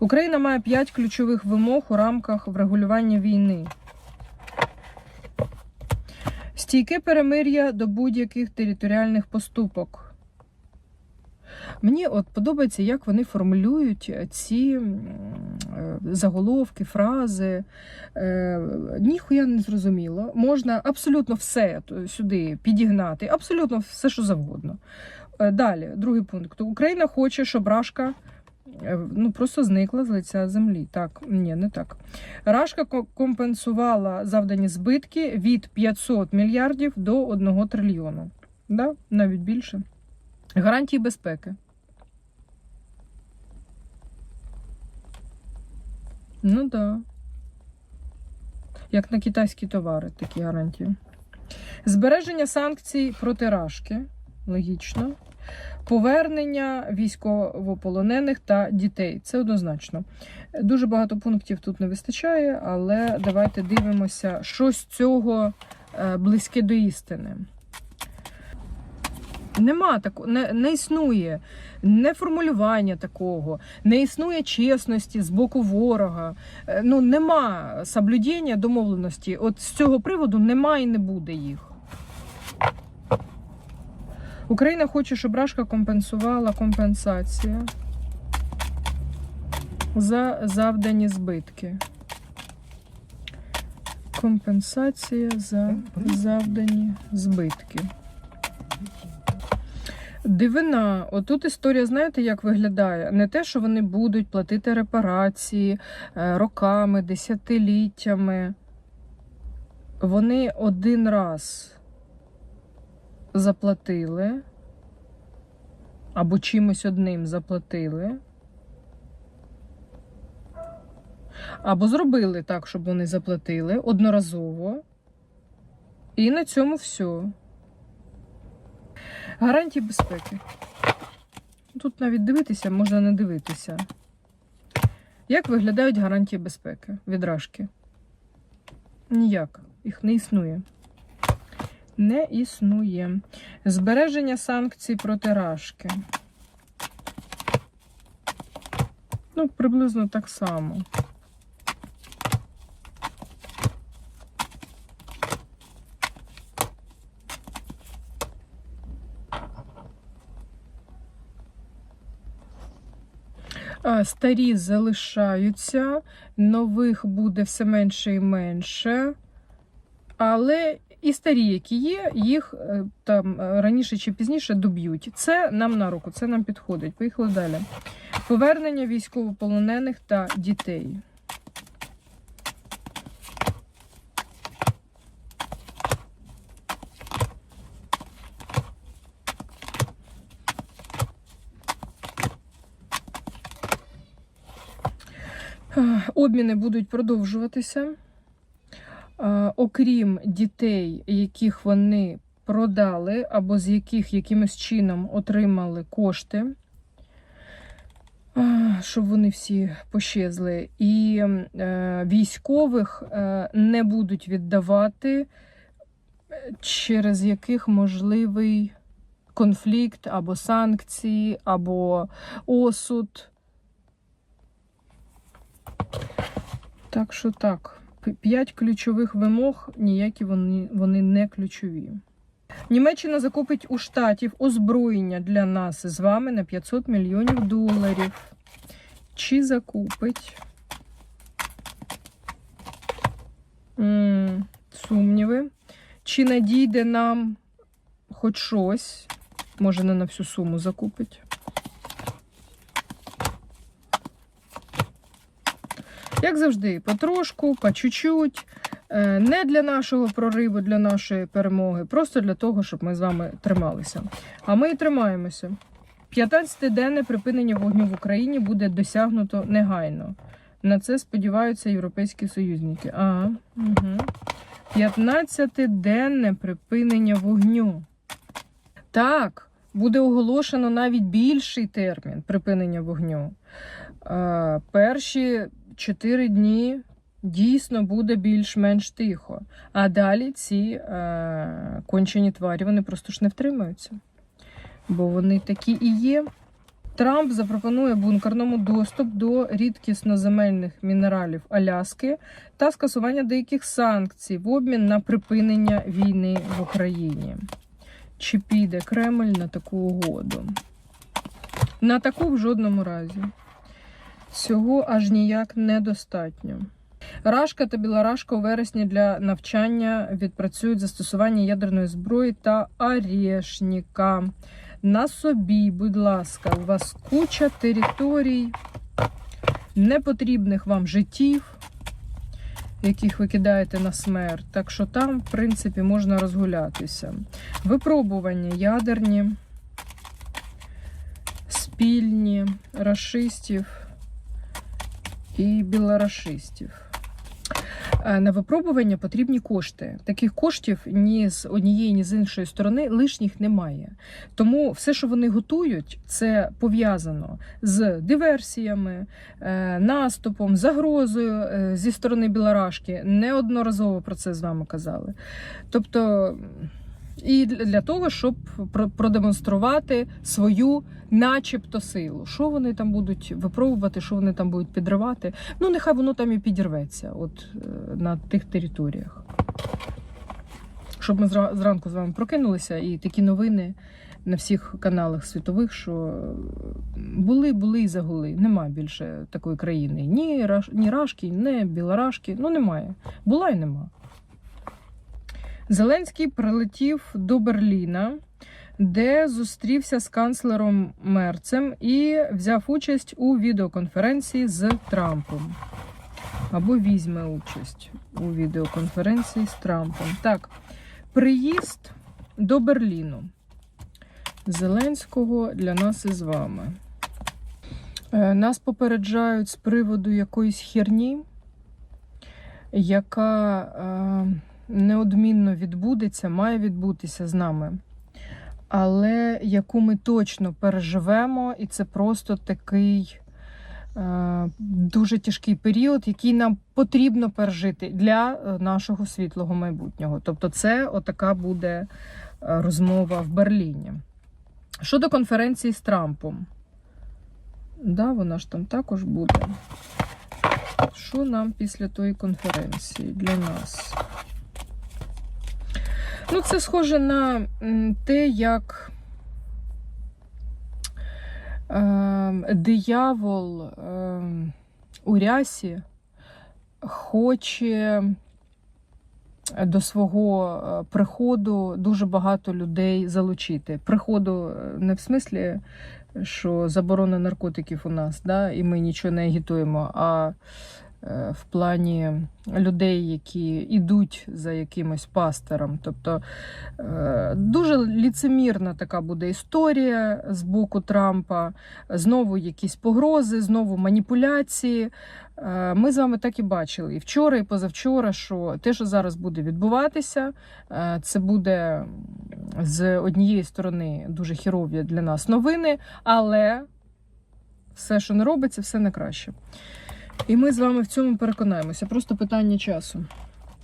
Україна має 5 ключових вимог у рамках врегулювання війни. Стійке перемир'я до будь-яких територіальних поступок. Мені от подобається, як вони формулюють ці е, заголовки, фрази. Е, ніхуя не зрозуміло. Можна абсолютно все сюди підігнати, абсолютно все, що завгодно. Е, Далі, другий пункт. Україна хоче, щоб Рашка ну, просто зникла з лиця землі. Так, ні, не так. Рашка компенсувала завдані збитки від 500 мільярдів до 1 трильйону. Да? Навіть більше. Гарантії безпеки. Ну так. Да. Як на китайські товари, такі гарантії. Збереження санкцій проти Рашки. Логічно. Повернення військовополонених та дітей. Це однозначно. Дуже багато пунктів тут не вистачає, але давайте дивимося, що з цього е, близьке до істини. Нема такого, не, не існує не формулювання такого, не існує чесності з боку ворога. Е, Ну нема соблюдення домовленості. От з цього приводу нема і не буде їх. Україна хоче, щоб Рашка компенсувала компенсація за завдані збитки. Компенсація за завдані збитки. Дивина, отут історія, знаєте, як виглядає? Не те, що вони будуть платити репарації е, роками, десятиліттями. Вони один раз заплатили, або чимось одним заплатили, або зробили так, щоб вони заплатили одноразово. І на цьому все. Гарантії безпеки. Тут навіть дивитися можна не дивитися. Як виглядають гарантії безпеки від Рашки? Ніяк. Їх не існує. Не існує. Збереження санкцій проти Рашки. Ну, приблизно так само. Старі залишаються, нових буде все менше і менше. Але і старі, які є, їх е, там е, раніше чи пізніше доб'ють. Це нам на руку, це нам підходить. Поїхали далі. Повернення військовополонених та дітей. Е, Обміни будуть продовжуватися. Е, Окрім дітей, яких вони продали, або з яких якимось чином отримали кошти, е, щоб вони всі пощезли, і е, військових не будуть віддавати, через яких можливий конфлікт, або санкції, або осуд. Так що так, п'ять ключових вимог, ніякі вони, вони не ключові. Німеччина закупить у штатів озброєння для нас з вами на 500 мільйонів доларів. Чи закупить? сумніви. Чи надійде нам хоч щось? Може, не на всю суму закупить. Як завжди, потрошку, по чуть-чуть. Е, Не для нашого прориву, для нашої перемоги, просто для того, щоб ми з вами трималися. А ми і тримаємося. 15-денне припинення вогню в Україні буде досягнуто негайно. На це сподіваються європейські союзники. Ага, угу. 15-денне припинення вогню. Так, буде оголошено навіть більший термін припинення вогню. Е, перші 4 дні дійсно буде більш-менш тихо. А далі ці е, кончені тварі вони просто ж не втримаються. Бо вони такі і є. Трамп запропонує бункерному доступ до рідкісноземельних мінералів Аляски та скасування деяких санкцій в обмін на припинення війни в Україні. Чи піде Кремль на таку угоду? На таку в жодному разі. Цього аж ніяк недостатньо. Рашка та Білорашка у вересні для навчання відпрацюють застосування ядерної зброї та арешніка. На собі, будь ласка, у вас куча територій, непотрібних вам життів, яких ви кидаєте на смерть. Так що там, в принципі, можна розгулятися. Випробування ядерні, спільні рашистів і білорашистів. Е, На випробування потрібні кошти. Таких коштів ні з однієї, ні з іншої сторони лишніх немає. Тому все, що вони готують, це пов'язано з диверсіями, е, наступом, загрозою е, зі сторони Білорашки. Неодноразово про це з вами казали. Тобто. І для того, щоб продемонструвати свою, начебто, силу. Що вони там будуть випробувати, що вони там будуть підривати. Ну, нехай воно там і підірветься, от е, на тих територіях. Щоб ми зранку з вами прокинулися, і такі новини на всіх каналах світових, що були, були і загули. Нема більше такої країни. Ні, Раш, ні Рашки, ні Білорашки. Ну немає. Була і нема. Зеленський прилетів до Берліна, де зустрівся з канцлером Мерцем і взяв участь у відеоконференції з Трампом. Або візьме участь у відеоконференції з Трампом. Так, приїзд до Берліну. Зеленського для нас із вами. Е, Нас попереджають з приводу якоїсь херні, яка е, неодмінно відбудеться, має відбутися з нами. Але яку ми точно переживемо, і це просто такий е, дуже тяжкий період, який нам потрібно пережити для е, нашого світлого майбутнього. Тобто, це отака буде е, розмова в Берліні. Щодо конференції з Трампом, да, вона ж там також буде. Що нам після тої конференції для нас? Ну, це схоже на те, як е, диявол е, у рясі хоче до свого е, приходу дуже багато людей залучити. Приходу е, не в смислі, що заборона наркотиків у нас, да, і ми нічого не агітуємо, а в плані людей, які йдуть за якимось пастором. Тобто е, дуже ліцемірна така буде історія з боку Трампа, знову якісь погрози, знову маніпуляції. Е, Ми з вами так і бачили і вчора, і позавчора, що те, що зараз буде відбуватися, е, це буде з однієї сторони дуже хірові для нас новини, але все, що не робиться, все на краще. І ми з вами в цьому переконаємося. Просто питання часу.